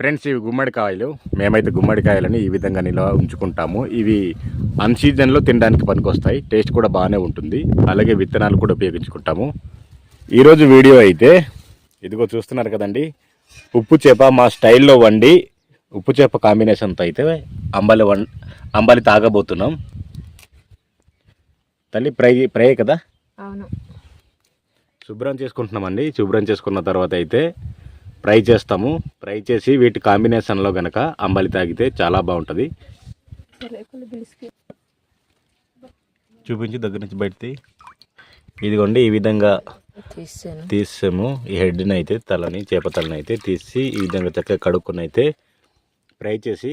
Friends ఇవి గుమ్మడికాయలు. మేమైతే గుమ్మడికాయలని ఈ విధంగా నిల్వ ఉంచుకుంటాము. ఇవి అన్ సీజన్లో తినడానికి పనికొస్తాయి. టేస్ట్ కూడా బాగానే ఉంటుంది. అలాగే విత్తనాలు కూడా ఉపయోగించుకుంటాము. ఈరోజు వీడియో అయితే ఇదిగో చూస్తున్నారు కదండి ఉప్పు చేప మా స్టైల్లో వండి ఉప్పు చేప కాంబినేషన్తో అయితే అంబలి వం అంబలి తాగబోతున్నాం. తల్లి ఫ్రై ఫ్రై కదా? అవును. శుభ్రం చేసుకుంటున్నామండి. శుభ్రం చేసుకున్న తర్వాత అయితే ఫ్రై చేస్తాము. ఫ్రై చేసి వీటి కాంబినేషన్లో గనక అంబలి తాగితే చాలా బాగుంటుంది. చూపించి దగ్గర నుంచి బయటికి ఇదిగోండి ఈ విధంగా తీసాము. ఈ హెడ్ని అయితే తలని చేప తలని అయితే తీసి ఈ విధంగా చక్కగా కడుక్కొని అయితే ఫ్రై చేసి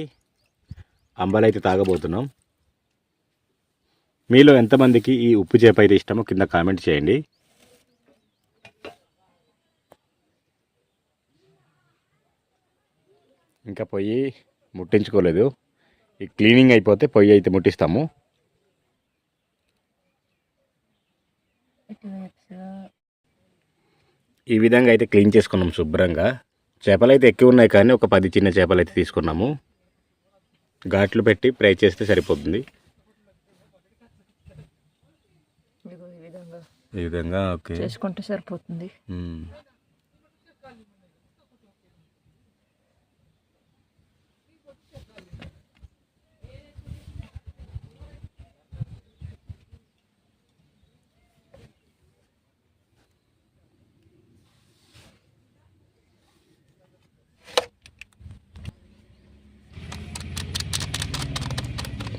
అంబలి అయితే తాగబోతున్నాం. మీలో ఎంతమందికి ఈ ఉప్పు చేప అయితే ఇష్టమో కింద కామెంట్ చేయండి. ఇంకా పొయ్యి ముట్టించుకోలేదు. ఈ క్లీనింగ్ అయిపోతే పొయ్యి అయితే ముట్టిస్తాము. ఈ విధంగా అయితే క్లీన్ చేసుకున్నాం శుభ్రంగా. చేపలు అయితే ఎక్కువ ఉన్నాయి కానీ ఒక పది చిన్న చేపలు అయితే తీసుకున్నాము. ఘాట్లు పెట్టి ఫ్రై చేస్తే సరిపోతుంది. ఈ విధంగా ఓకే. చేసుకుంటే సరిపోతుంది.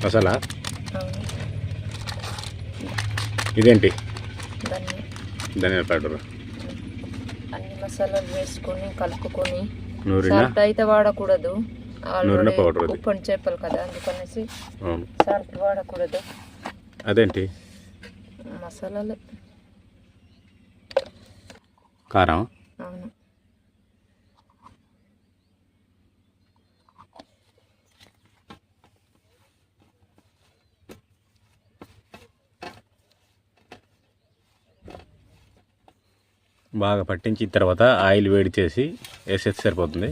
మసాలా? ఇదేంటి? ధనియాల పౌడర్. అన్ని మసాలాలు వేసుకొని కలుపుకొని. నూరిన? సాల్ట్ అయితే వాడకూడదు. నూరిన. ఉప్పని చేపలు కదా అందుకనేసి సాల్ట్ వాడకూడదు. అదేంటి? మసాలాలు. కారం? అవును. బాగా పట్టించిన తర్వాత ఆయిల్ వేడి చేసి వేసేస్తే సరిపోతుంది.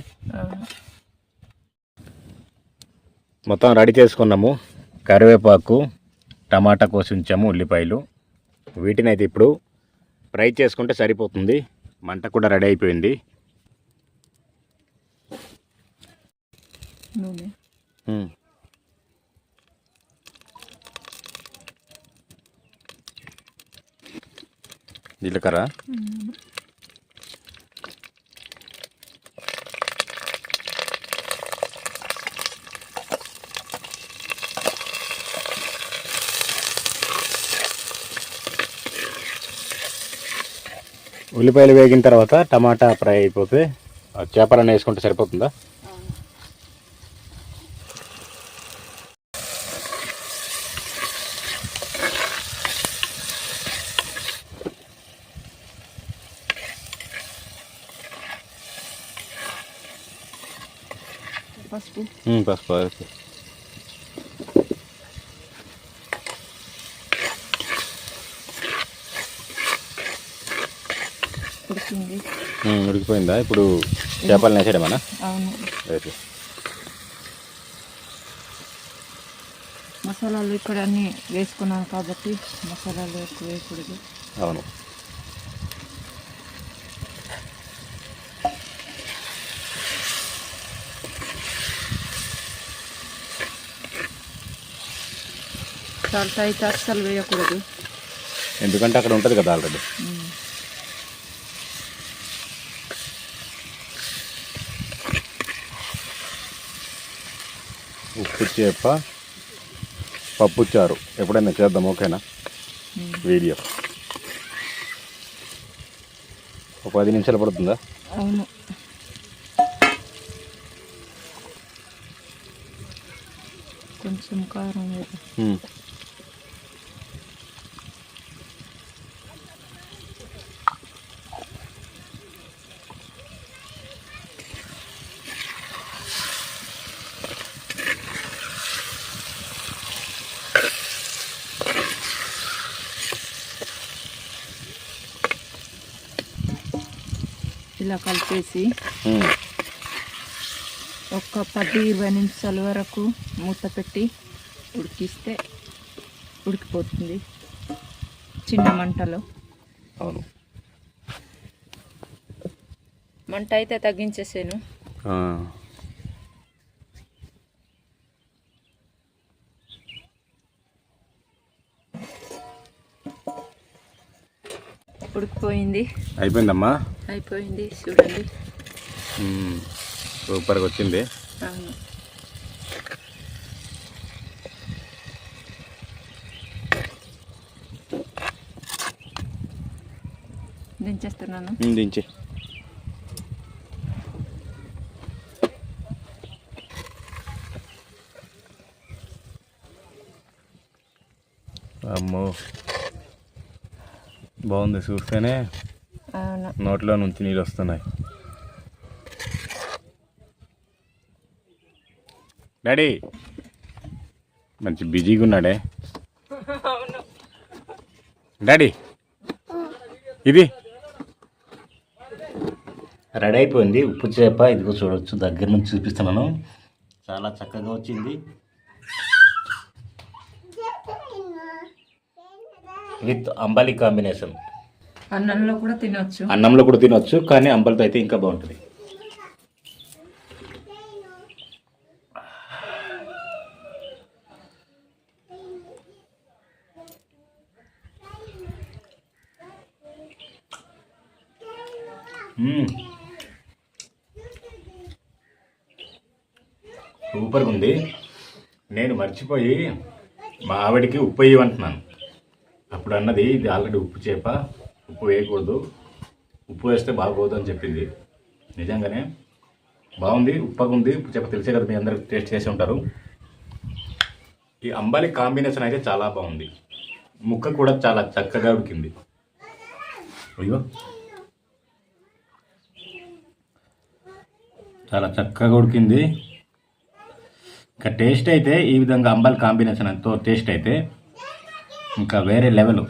మొత్తం రెడీ చేసుకున్నాము. కరివేపాకు టమాటా కోసి ఉంచాము ఉల్లిపాయలు. వీటిని అయితే ఇప్పుడు ఫ్రై చేసుకుంటే సరిపోతుంది. మంట కూడా రెడీ అయిపోయింది. జీలకర్ర. ఉల్లిపాయలు వేగిన తర్వాత టమాటా ఫ్రై అయిపోతే ఆ చేపలను వేసుకుంటే సరిపోతుందా? పసుపు పసుపు. ఉడికిపోయిందా ఇప్పుడు చేపలను వేసేయడమేనా మసాలాలు ఇక్కడ అన్ని వేసుకున్నాను కాబట్టి మసాలాలు ఎక్కువ వేయకూడదు. అవును. సాల్ట్ అయితే అస్సలు వేయకూడదు. ఎందుకంటే అక్కడ ఉంటుంది కదా ఆల్రెడీ ఉమ్. ఉప్పు చేప పప్పు చారు. ఎప్పుడైనా చేద్దాం ఓకేనా. వీడియో. ఒక పది నిమిషాలు పడుతుందా? అవును. కొంచెం కారం ఇలా కలిపేసి. ఒక పది ఇరవై నిమిషాల వరకు మూత పెట్టి ఉడికిస్తే ఉడికిపోతుంది చిన్న మంటలో. అవును. మంట అయితే తగ్గించేసాను. ఉడికిపోయింది. అయిపోయిందమ్మా? అయిపోయింది చూడండి. సూపర్గా వచ్చింది. అవును. దించేస్తున్నాను. దించి. అమ్మో. బాగుంది చూస్తేనే. నోట్లో నుంచి నీళ్ళు వస్తున్నాయి. డాడీ! మంచి బిజీగా ఉన్నాడే. డాడీ! ఇది. రెడీ అయిపోయింది. ఉప్పు చేప ఇదిగో చూడొచ్చు. దగ్గర నుంచి చూపిస్తున్నాను. చాలా చక్కగా వచ్చింది. విత్ అంబలి కాంబినేషన్. అన్నంలో కూడా తినొచ్చు. అన్నంలో కూడా తినొచ్చు కానీ అంబలితో అయితే ఇంకా బాగుంటుంది. సూపర్గా ఉంది. నేను మర్చిపోయి మా ఆవిడకి ఉప్పు వేయమంటున్నాను అప్పుడు అన్నది ఇది ఆల్రెడీ ఉప్పు చేప. ఉప్పు వేయకూడదు ఉప్పు వేస్తే బాగోదు అని చెప్పింది. నిజంగానే బాగుంది ఉప్పగా ఉంది. చెప్ప తెలిసే కదా మీ అందరూ టేస్ట్ చేసి ఉంటారు. ఈ అంబాలి కాంబినేషన్ అయితే చాలా బాగుంది. ముక్క కూడా చాలా చక్కగా ఉడికింది. అయ్యో. చాలా చక్కగా ఉడికింది. ఇంకా టేస్ట్ అయితే ఈ విధంగా అంబాలి కాంబినేషన్ ఎంతో టేస్ట్ అయితే ఇంకా వేరే లెవెల్.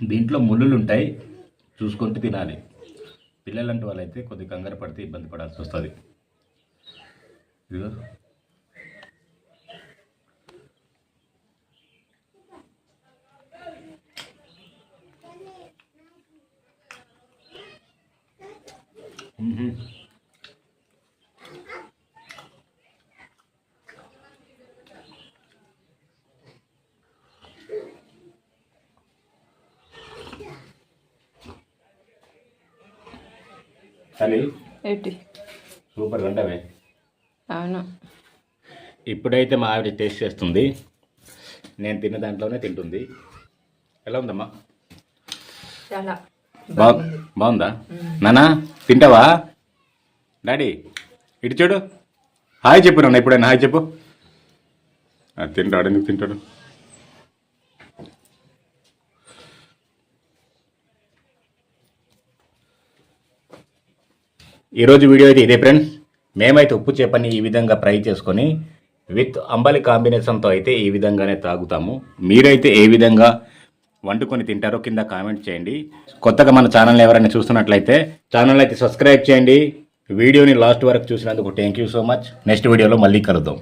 దీంట్లో ముళ్ళులు ఉంటాయి చూసుకుంటూ తినాలి. పిల్లలంటే వాళ్ళైతే కొద్దిగా కంగారు పడితే ఇబ్బంది పడాల్సి వస్తుంది. ఇదిగో. కానీ ఏంటి సూపర్ ఉండవే అవును. ఇప్పుడైతే మా ఆవిడ టేస్ట్ చేస్తుంది. నేను తిన్న దాంట్లోనే తింటుంది. ఎలా ఉందమ్మా? చాలా బా బాగుందా. నానా తింటావా? డాడీ ఇటు చూడు. హాయ్ చెప్పు నాన్న ఎప్పుడైనా హాయ్ చెప్పు. ఆ, తింటాడు ఎందుకు తింటాడు? ఈరోజు వీడియో అయితే ఇదే ఫ్రెండ్స్ మేమైతే ఉప్పు చేపని ఈ విధంగా ఫ్రై చేసుకొని విత్ అంబలి కాంబినేషన్తో అయితే ఈ విధంగానే తాగుతాము. మీరైతే ఏ విధంగా వండుకొని తింటారో కింద కామెంట్ చేయండి. కొత్తగా మన ఛానల్ ఎవరైనా చూస్తున్నట్లయితే ఛానల్ అయితే సబ్స్క్రైబ్ చేయండి. వీడియోని లాస్ట్ వరకు చూసినందుకు thank you so much next వీడియోలో మళ్ళీ కలుద్దాం.